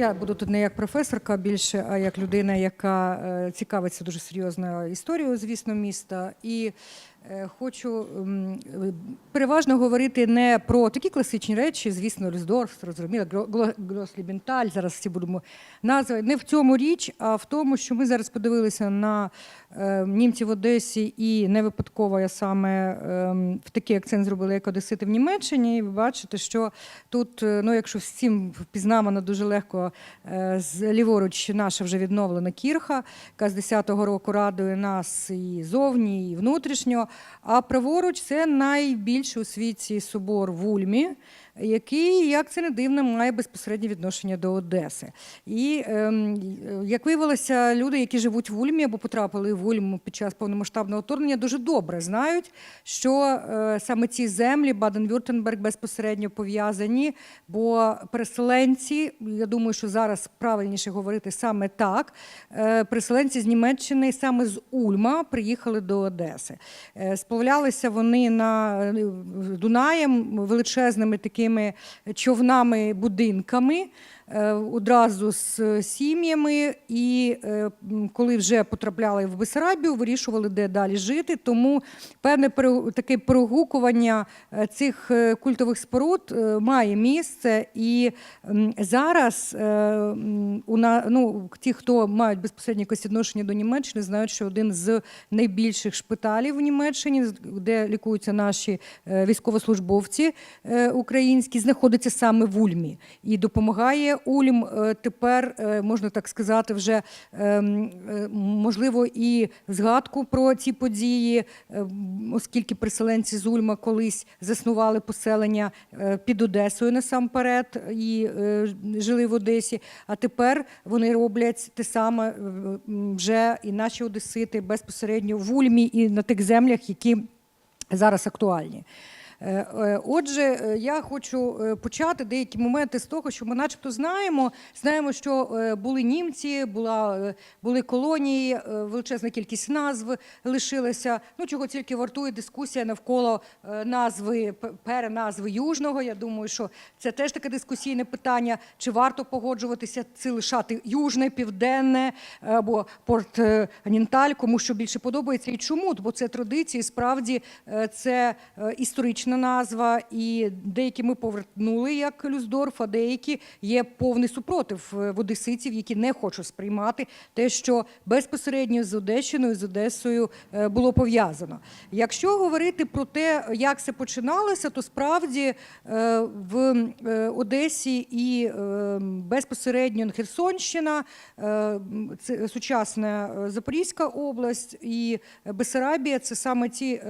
Я буду тут не як професорка більше, а як людина, яка е, цікавиться дуже серйозною історією, звісно, міста. І хочу е, переважно говорити не про такі класичні речі, звісно, Люсдорф, зрозуміло, Грослібенталь, зараз всі будемо назви. Не в цьому річ, а в тому, що ми зараз подивилися на е, німців в Одесі, і не випадково я саме е, в такий акцент зробила як Одесити в Німеччині. І ви бачите, що тут, е, ну якщо всім впізнавано дуже легко, е, з ліворуч наша вже відновлена кірха, яка з 10-го року радує нас і зовні, і внутрішньо. А праворуч це найбільший у світі собор в Ульмі який, як це не дивно, має безпосереднє відношення до Одеси. І ем, як виявилося, люди, які живуть в Ульмі або потрапили в Ульму під час повномасштабного вторгнення, дуже добре знають, що е, саме ці землі Баден-Вюртенберг безпосередньо пов'язані, бо переселенці, я думаю, що зараз правильніше говорити саме так. е, Переселенці з Німеччини саме з Ульма приїхали до Одеси. Е, Сплавлялися вони на Дунаєм величезними такими човнами, будинками. Е, Одразу з сім'ями, і е, коли вже потрапляли в Бесарабію, вирішували, де далі жити. Тому певне таке перегукування е, цих культових споруд має місце. І зараз у на, ну, ті, хто мають безпосередньо якось відношення до Німеччини, знають, що один з найбільших шпиталів в Німеччині, де лікуються наші військовослужбовці українські, знаходиться саме в Ульмі і допомагає Ульм е, тепер, е, можна так сказати, вже ем, е, можливо і згадку про ці події, оскільки переселенці з Ульма колись заснували поселення під Одесою насамперед і жили в Одесі. А тепер вони роблять те саме вже і наші одесити безпосередньо в Ульмі і на тих землях, які зараз актуальні. Е, е, Отже, е, я хочу почати деякі моменти з того, що ми начебто знаємо. Знаємо, що були німці, була, були колонії, величезна кількість назв лишилася. Ну, чого тільки вартує дискусія навколо назви, переназви Южного. Я думаю, що це теж таке дискусійне питання, чи варто погоджуватися, чи лишати Южне, Південне або Порт Нінталь, кому що більше подобається і чому? Бо це традиції, справді це е, історична назва, і деякі ми повернули як Люсдорф, а деякі є повний супротив е, в одеситів, які не хочуть сприймати те, що безпосередньо з Одещиною, з Одесою е, було пов'язано. Якщо говорити про те, як це починалося, то справді е, в Одесі і безпосередньо Херсонщина, це сучасна Запорізька область і Бесарабія це саме ті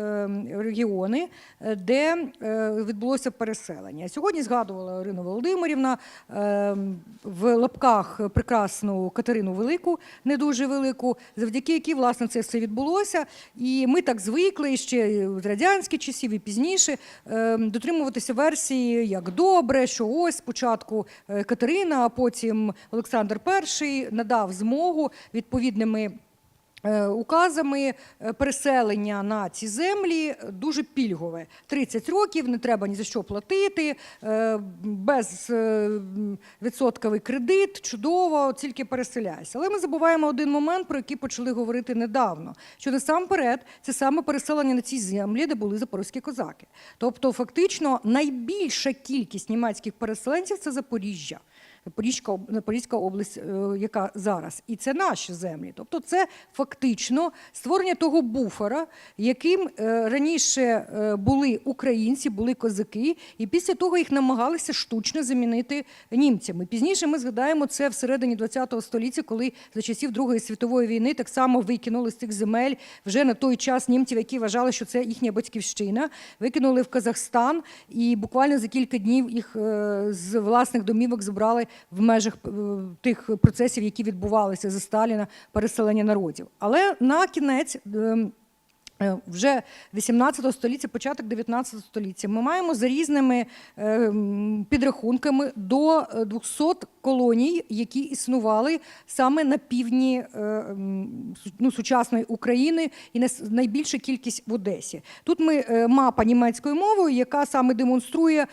регіони, е, е, відбулося переселення. Сьогодні згадувала Ірина Володимирівна е, в лапках прекрасну Катерину Велику, не дуже велику, завдяки якій власне це все відбулося. І ми так звикли ще з радянських часів і пізніше е, дотримуватися версії як добре, що ось спочатку Катерина, а потім Олександр І надав змогу відповідними. Е, Указами е, переселення на ці землі дуже пільгове. 30 років, не треба ні за що платити, е, безвідсотковий кредит, чудово, тільки переселяйся. Але ми забуваємо один момент, про який почали говорити недавно: що насамперед це саме переселення на ці землі, де були запорозькі козаки. Тобто, фактично, найбільша кількість німецьких переселенців це Запоріжжя. Запорізька, об- область, е, яка зараз, і це наші землі. Тобто, це фактично створення того буфера, яким е, раніше е, були українці, були козаки, і після того їх намагалися штучно замінити німцями. Пізніше ми згадаємо це всередині ХХ століття, коли за часів Другої світової війни так само викинули з цих земель вже на той час німців, які вважали, що це їхня батьківщина, викинули в Казахстан, і буквально за кілька днів їх з власних домівок забрали в межах е, тих процесів, які відбувалися за Сталіна, переселення народів. Але на кінець. Е, вже 18 століття, початок 19 століття. Ми маємо за різними е, підрахунками до е, 200 колоній, які існували саме на півдні е, ну, сучасної України, і найбільша кількість в Одесі. Тут ми мапа німецькою мовою, яка саме демонструє,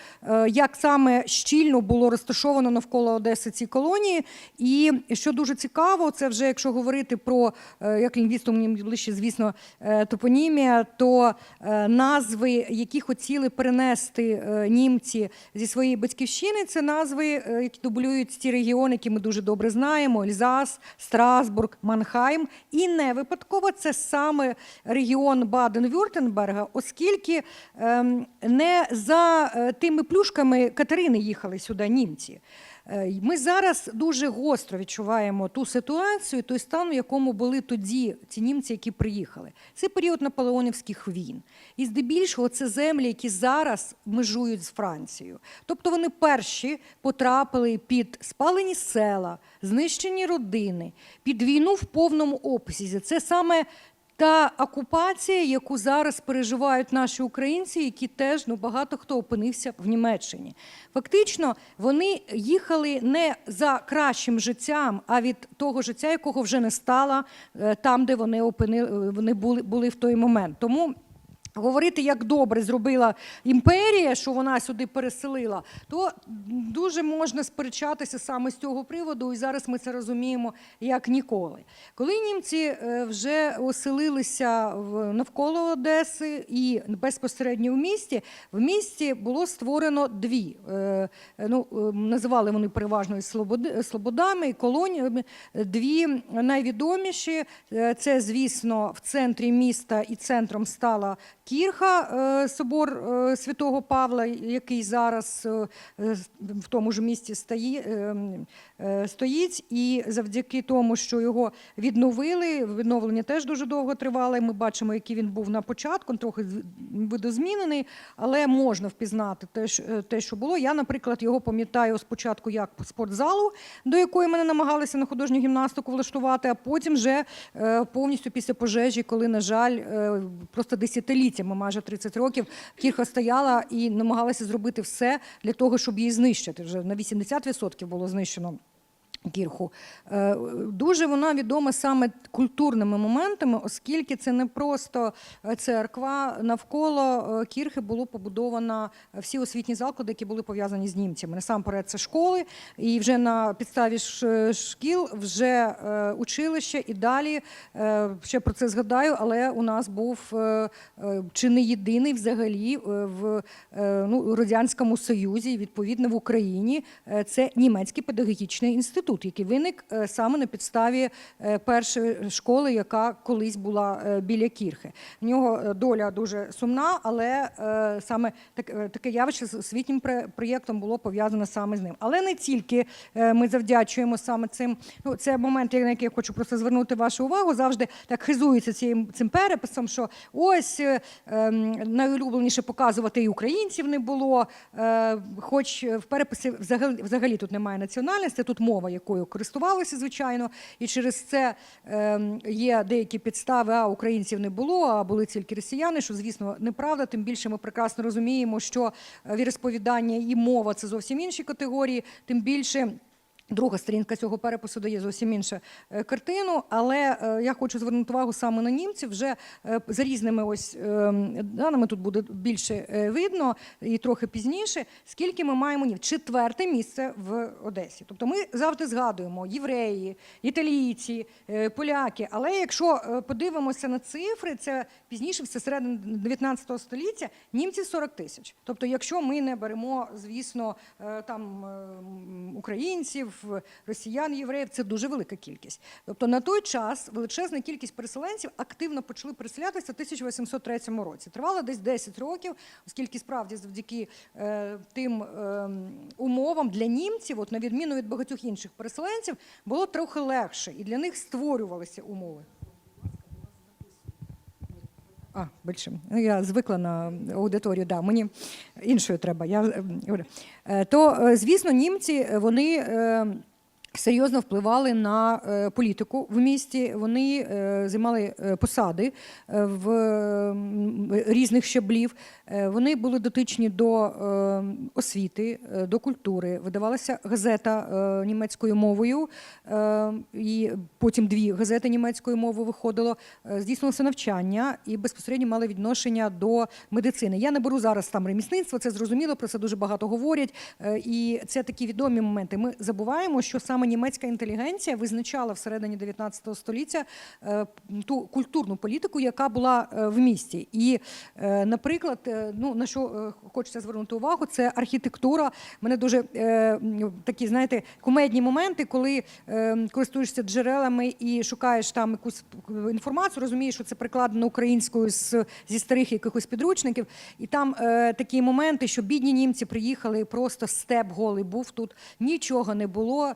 як саме щільно було розташовано навколо Одеси ці колонії. І що дуже цікаво, це вже якщо говорити про як лінгвістом ближче, звісно, е, топонімія, то е, назви, які хотіли перенести е, німці зі своєї батьківщини, це назви, е, які дублюють ті регіони, які ми дуже добре знаємо: Ельзас, Страсбург, Манхайм. І не випадково це саме регіон Баден-Вюртенберга, оскільки ем, не за тими плюшками Катерини їхали сюди німці. Е, Ми зараз дуже гостро відчуваємо ту ситуацію, той стан, в якому були тоді ці німці, які приїхали. Це період наполеонівських війн. І здебільшого це землі, які зараз межують з Францією. Тобто вони перші потрапили під спалені села, знищені родини, під війну в повному обсязі. Це саме та окупація, яку зараз переживають наші українці, які теж ну багато хто опинився в Німеччині. Фактично, вони їхали не за кращим життям, а від того життя, якого вже не стало е, там, де вони опинили, вони були, були в той момент. Тому Говорити, як добре зробила імперія, що вона сюди переселила, то дуже можна сперечатися саме з цього приводу, і зараз ми це розуміємо як ніколи. Коли німці е, вже оселилися навколо Одеси і безпосередньо в місті, в місті було створено дві. е, Ну, е, називали вони переважно слободами і колоніями. Дві найвідоміші це, звісно, в центрі міста і центром стала Кірха, е, собор е, святого Павла, який зараз е, в тому ж місті стоїть. І завдяки тому, що його відновили, відновлення теж дуже довго тривало. Ми бачимо, який він був на початку, трохи видозмінений, але можна впізнати те, що- було. Я, наприклад, його пам'ятаю спочатку як спортзалу, до якої мене намагалися на художню гімнастику влаштувати, а потім вже повністю після пожежі, коли, на жаль, просто десятиліттями, майже 30 років, кірха стояла і намагалася зробити все для того, щоб її знищити. Вже на 80% було знищено. Кірху. Е, Дуже вона відома саме культурними моментами, оскільки це не просто е, церква. Навколо е, кірхи було побудовано всі освітні заклади, які були пов'язані з німцями. Насамперед, це школи, і вже на підставі шкіл вже училище і далі ще про це згадаю, але у нас був чи не єдиний взагалі в ну, Радянському Союзі, відповідно в Україні. Це німецький педагогічний інститут, який виник е, саме на підставі е, першої школи, яка колись була е, біля Кірхи. В нього доля дуже сумна, але саме так- таке явище з освітнім проєктом було пов'язане саме з ним. Але не тільки ми завдячуємо саме цим. Ну, це момент, на який я хочу просто звернути вашу увагу. Завжди так хизується цим, цим переписом, що ось ем, найулюбленіше показувати і українців не було. Хоч в переписі взагалі, взагалі тут немає національності, тут мова, якою користувалися, звичайно, і через це ем, є деякі підстави, а українців не було, а були тільки росіяни, що, звісно, неправда. Тим більше ми прекрасно розуміємо, що е, віросповідання і мова це зовсім інші категорії, тим більше. Друга сторінка цього перепису дає зовсім іншу е, картину, але е, я хочу звернути увагу саме на німців. Вже е, за різними ось даними тут буде більше видно і трохи пізніше, скільки ми маємо німців. Четверте місце в Одесі. Тобто ми завжди згадуємо євреї, італійці, поляки. Але якщо подивимося на цифри, це пізніше, все середини 19 століття, німців 40 тисяч. Тобто, якщо ми не беремо, звісно, там українців, росіян, євреїв, це дуже велика кількість. Тобто на той час величезна кількість переселенців активно почали переселятися в 1803 році. Тривало десь 10 років, оскільки справді завдяки е, тим е, умовам для німців, от на відміну від багатьох інших переселенців, було трохи легше, і для них створювалися умови. А, більшим. Ну, я звикла на аудиторію, да, мені іншою треба. Я, е. Е, то, е, звісно, німці, вони. Серйозно впливали на е, політику в місті. Вони е, займали е, посади в різних щаблів. Вони були дотичні до освіти, до культури. Видавалася газета німецькою мовою, і потім дві газети німецькою мовою виходило. Здійснилося навчання і безпосередньо мали відношення до медицини. Я не беру зараз там ремісництво, це зрозуміло, про це дуже багато говорять. І це такі відомі моменти. Ми забуваємо, що саме німецька інтелігенція визначала всередині 19 століття е, ту культурну політику, яка була е, в місті. І, е, наприклад, ну на що хочеться звернути увагу, це архітектура. Мене дуже такі, знаєте, кумедні моменти, коли користуєшся джерелами і шукаєш там якусь інформацію, розумієш, що це прикладено українською з, зі старих якихось підручників. І там такі моменти, що бідні німці приїхали, просто степ голий був тут, нічого не було,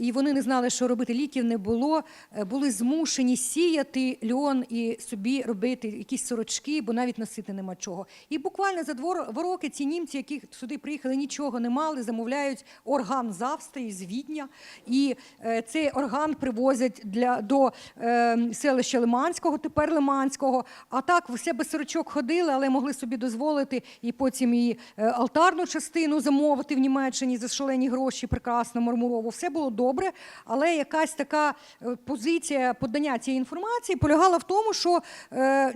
і вони не знали, що робити. Ліків не було, е, були змушені сіяти льон і собі робити якісь сорочки, бо навіть носити нема чого. І буквально за два роки ці німці, які сюди приїхали, нічого не мали, замовляють орган з Австрії, з Відня. І е, цей орган привозять для, до е, селища Лиманського, тепер Лиманського. А так все без сорочок ходили, але могли собі дозволити і потім і е, алтарну частину замовити в Німеччині за шалені гроші, прекрасно, мармурову. Все було добре, але якась така е, позиція подання цієї інформації полягала в тому, що е,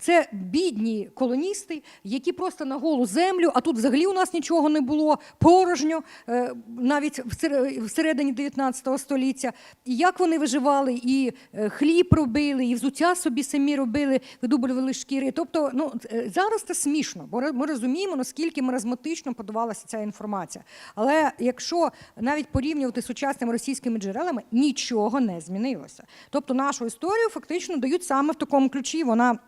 це бідні колоністи, які просто на голу землю, а тут взагалі у нас нічого не було, порожньо, е, навіть всередині 19 століття. І як вони виживали, і хліб робили, і взуття собі самі робили, видублювали шкіри. Тобто, ну зараз це смішно, бо ми розуміємо, наскільки маразматично подавалася ця інформація. Але якщо навіть порівнювати сучасними російськими джерелами, нічого не змінилося. Тобто нашу історію фактично дають саме в такому ключі. Вона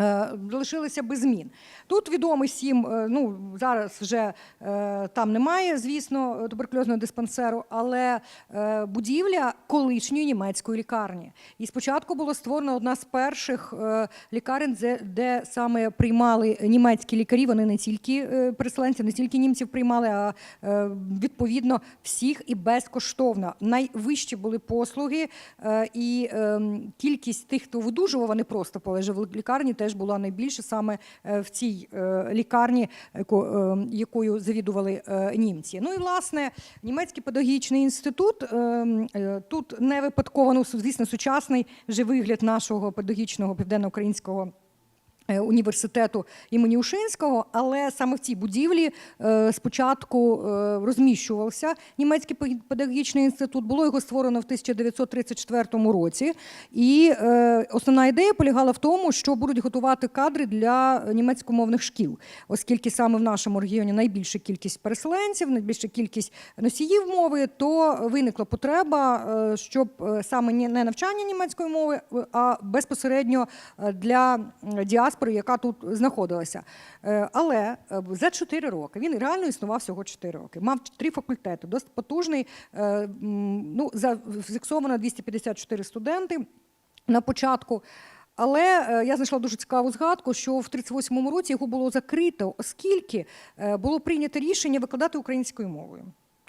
е, залишилися без змін. Тут відомий сім, е, ну зараз вже е, там немає, звісно, туберкульозного диспансеру, але будівля колишньої німецької лікарні. І спочатку було створено одна з перших лікарень, де, саме приймали німецькі лікарі. Вони не тільки переселенців, не тільки німців приймали, а відповідно всіх і безкоштовно. Найвищі були послуги, і е, кількість тих, хто видужував, не просто полежав в лікарні, теж була найбільша саме е, в цій е, лікарні, е, якою завідували німці. Ну і власне німецький педагогічний інститут тут не випадково, ну, звісно, сучасний вже вигляд нашого педагогічного південноукраїнського. Е, Університету імені Ушинського, але саме в цій будівлі е, спочатку е, розміщувався німецький педагогічний інститут. Було його створено в 1934 році. І основна ідея полягала в тому, що будуть готувати кадри для німецькомовних шкіл, оскільки саме в нашому регіоні найбільша кількість переселенців, найбільша кількість носіїв мови, то виникла потреба, щоб саме не навчання німецької мови, а безпосередньо для м, діаспори, яка тут знаходилася. Е, Але е, за 4 роки він реально існував всього 4 роки. Мав три факультети, досить потужний. е, Ну, зафіксовано 254 студенти на початку. Але я знайшла дуже цікаву згадку, що в 38-му році його було закрито, оскільки було прийнято рішення викладати українською мовою.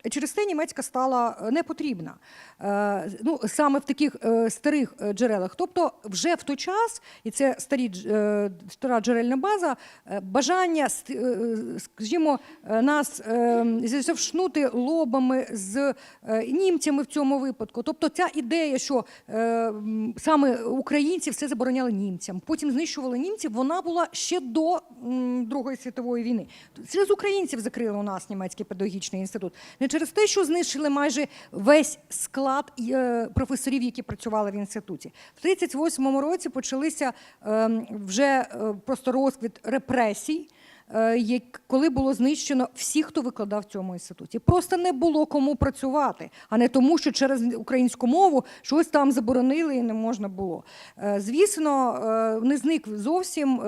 Через те німецька стала е, непотрібна Е, ну, саме в таких е, старих джерелах. Тобто, вже в той час, і це старі, стара джерельна база, бажання, скажімо, нас е, лобами з німцями в цьому випадку. Тобто, ця ідея, що саме українці все забороняли німцям, потім знищували німців, вона була ще до Другої світової війни. Через українців закрили у нас німецький педагогічний інститут. Через те, що знищили майже весь склад е, професорів, які працювали в інституті. В 38-му році почалися ем, вже е, просто розквіт репресій. Е, Коли було знищено всіх, хто викладав в цьому інституті, просто не було кому працювати, а не тому, що через українську мову щось там заборонили і не можна було. Е, Звісно, е, не зник зовсім.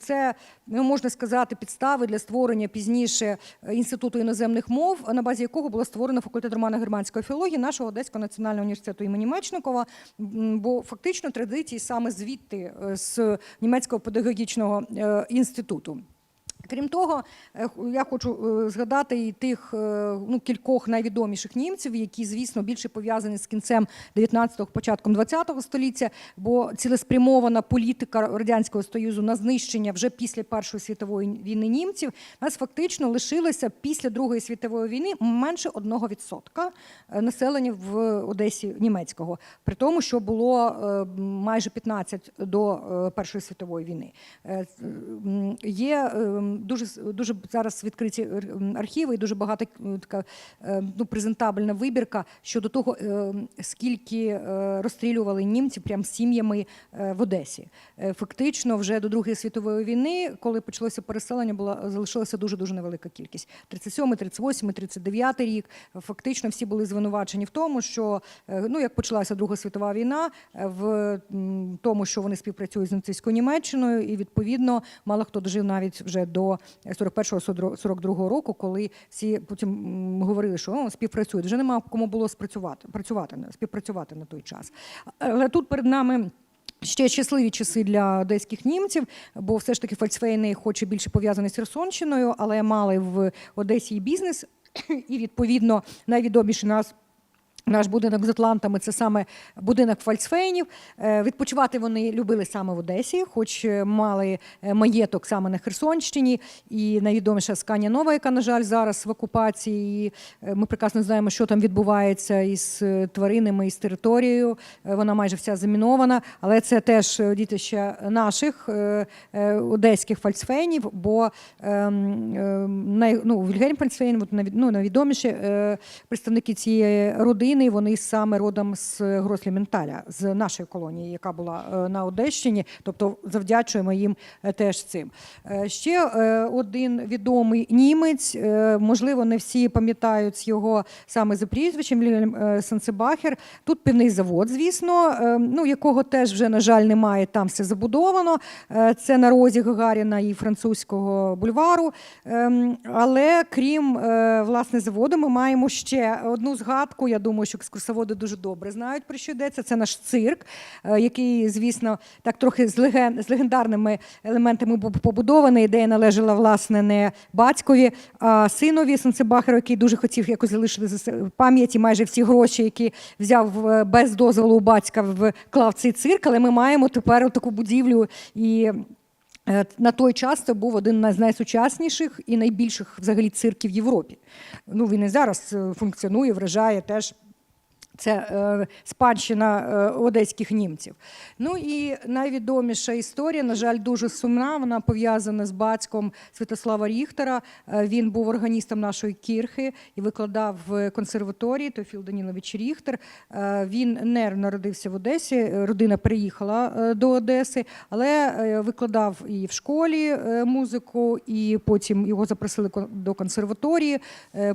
Це ну, можна сказати підстави для створення пізніше інституту іноземних мов, на базі якого було створено факультет романо-германської філології нашого Одеського національного університету імені Мечникова. Бо фактично традиції саме звідти з німецького педагогічного інституту. Крім того, е, я хочу е, згадати і тих е, ну, кількох найвідоміших німців, які, звісно, більше пов'язані з кінцем 19-го, початком 20-го століття, бо цілеспрямована політика радянського союзу на знищення вже після Першої світової війни німців нас фактично лишилося після Другої світової війни менше 1% е, населення в Одесі німецького, при тому, що було майже 15 до Першої світової війни. Є е, дуже дуже зараз відкриті ар- архіви, і дуже багато е, така е, ну, презентабельна вибірка щодо того, е, скільки розстрілювали німців прям сім'ями в Одесі. Фактично, вже до Другої світової війни, коли почалося переселення, була залишилася дуже дуже невелика кількість. 37, 38, 39 рік. Фактично, всі були звинувачені в тому, що ну як почалася Друга світова війна, в тому, що вони співпрацюють з нацистською Німеччиною, і відповідно мало хто дожив навіть вже до 41-42 року, коли всі потім говорили, що співпрацюють. Вже нема кому було спрацювати, працювати співпрацювати на той час. Але тут перед нами. Ще щасливі часи для одеських німців, бо все ж таки Фольксвейни, хоч і більше пов'язані з Херсонщиною, але мали в Одесі і бізнес, і відповідно найвідоміший нас. Наш будинок з Атлантами це саме будинок Фольксфейнів. Е, Відпочивати вони любили саме в Одесі, хоч е, мали е, маєток саме на Херсонщині. І найвідоміша Сканя Нова, яка, на жаль, зараз в окупації. Ми прекрасно знаємо, що там відбувається із тваринами, із територією. Вона майже вся замінована, але це теж дітище наших одеських фальцфейнів, бо ем, ем, ну, Вільгельм Фальцфейн, ну, найвідоміші представники цієї родини, вони саме родом з Гросліменталя, з нашої колонії, яка була е, на Одещині, тобто завдячуємо їм е, теж цим. Е, Ще один відомий німець, можливо, не всі пам'ятають його саме за прізвищем Вільгельм е, Сенцебахер. Тут пивний завод, звісно, ну, якого теж вже, на жаль, немає, там все забудовано. Це на розі Гагаріна і французького бульвару. Ем, Але крім власне заводу, ми маємо ще одну згадку. Я думаю, що екскурсоводи дуже добре знають про що йдеться. Це наш цирк, е, який, звісно, так трохи з леген- з легендарними елементами був побудований. Ідея належала власне не батькові, а синові Сенцебахеру, який дуже хотів якось залишити за пам'яті майже всі гроші, які взяв е, без дозволу у батька, вклав цей цирк. Але ми маємо тепер таку будівлю і. Е, На той час це був один з найсучасніших і найбільших взагалі цирків в Європі. Ну він і зараз функціонує, вражає теж. Це е, спадщина е, одеських німців. Ну і найвідоміша історія, на жаль, дуже сумна. Вона пов'язана з батьком Святослава Ріхтера. Е, він був органістом нашої кірхи і викладав в консерваторії Теофіл Данілович Ріхтер. Він не народився в Одесі, родина приїхала до Одеси, але викладав і в школі музику, і потім його запросили до консерваторії.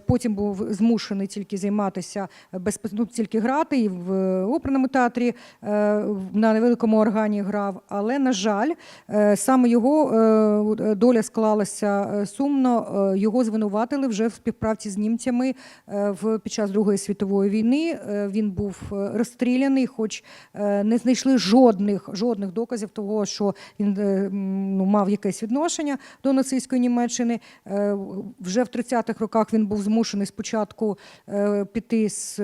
Потім був змушений тільки займатися без ну, тільки грати і в е, оперному театрі е, на невеликому органі грав. Але на жаль, е, саме його доля склалася сумно. Його звинуватили вже в співпраці з німцями під час Другої світової війни. Він був розстріляний, хоч не знайшли жодних жодних доказів того, що він ну, мав якесь відношення до нацистської Німеччини. Вже в 30-х роках він був змушений спочатку піти з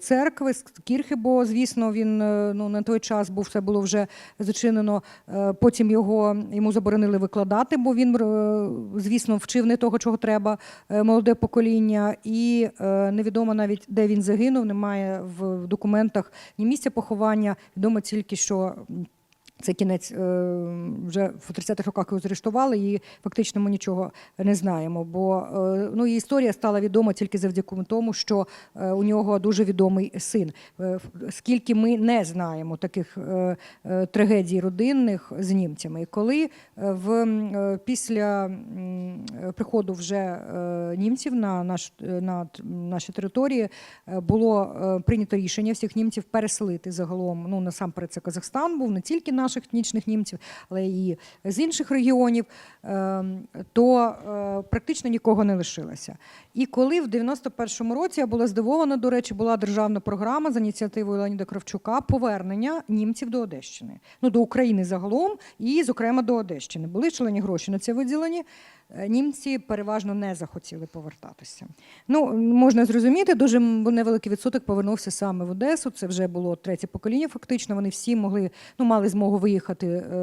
церкви, з кірхи, бо, звісно, він е, ну, на той час був все було вже зачинено. Е, Потім його йому заборонили викладати, бо він, е, звісно, вчив не того, чого треба молоде покоління. І невідомо навіть де він загинув. Немає в документах ні місця поховання. Відомо тільки, що. Це кінець е, вже в 30-х роках його заарештували, і фактично ми нічого не знаємо. Бо е, ну, і історія стала відома тільки завдяки тому, що е, у нього дуже відомий син. Скільки ми не знаємо таких трагедій родинних з німцями. І коли в, після приходу вже німців на, наш, на наші території було прийнято рішення всіх німців переселити загалом. Ну насамперед це Казахстан був не тільки наш наших етнічних німців, але і з інших регіонів, е, то е, практично нікого не лишилося. І коли в 91-му році я була здивована, до речі, була державна програма з ініціативою Леоніда Кравчука повернення німців до Одещини, ну до України загалом, і, зокрема, до Одещини. Були члені гроші на це виділені. Е, Німці переважно не захотіли повертатися. Ну можна зрозуміти, дуже невеликий відсоток повернувся саме в Одесу. Це вже було третє покоління. Фактично, вони всі могли ну мали змогу виїхати е,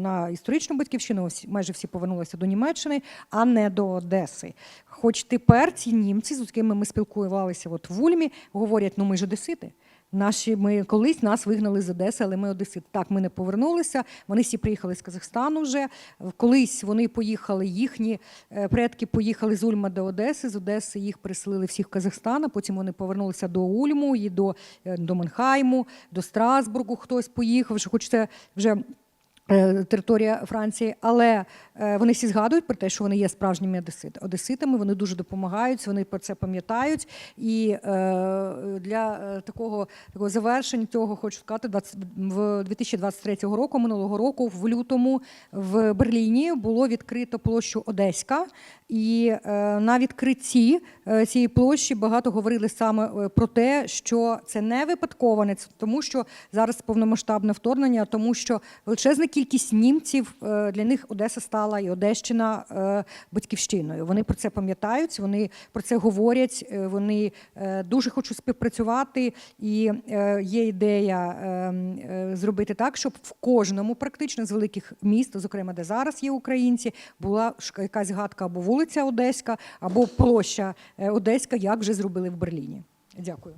на історичну батьківщину. Всі- майже всі повернулися до Німеччини, а не до Одеси. Хоч тепер ці німці, з якими ми спілкувалися от в Ульмі, говорять: ну ми ж одесити. Наші ми колись нас вигнали з Одеси, але ми одесити. Так, ми не повернулися. Вони всі приїхали з Казахстану вже. Колись вони поїхали, їхні е, предки поїхали з Ульма до Одеси. З Одеси їх переселили всіх в Казахстан. а Потім вони повернулися до Ульму і до, е, до Менхайму, до Страсбургу. Хтось поїхав, що хоч це вже. Е, Територія Франції, але е, вони всі згадують про те, що вони є справжніми одеситами. Вони дуже допомагають, вони про це пам'ятають. І е, для такого такого завершення цього хочу сказати, 20, в 2023 року, минулого року, в лютому в Берліні було відкрито площу Одеська, і на відкритті цієї площі багато говорили саме про те, що це не випадково, не тому, що зараз повномасштабне вторгнення, тому що величезна кількість німців е, для них Одеса стала і Одещина е, батьківщиною. Вони про це пам'ятають, вони про це говорять. е, Вони дуже хочуть співпрацювати, і є ідея е, е, зробити так, щоб в кожному практично з великих міст, зокрема де зараз є українці, була якась гадка або вулиця Одеська, або площа Одеська, як вже зробили в Берліні. Дякую.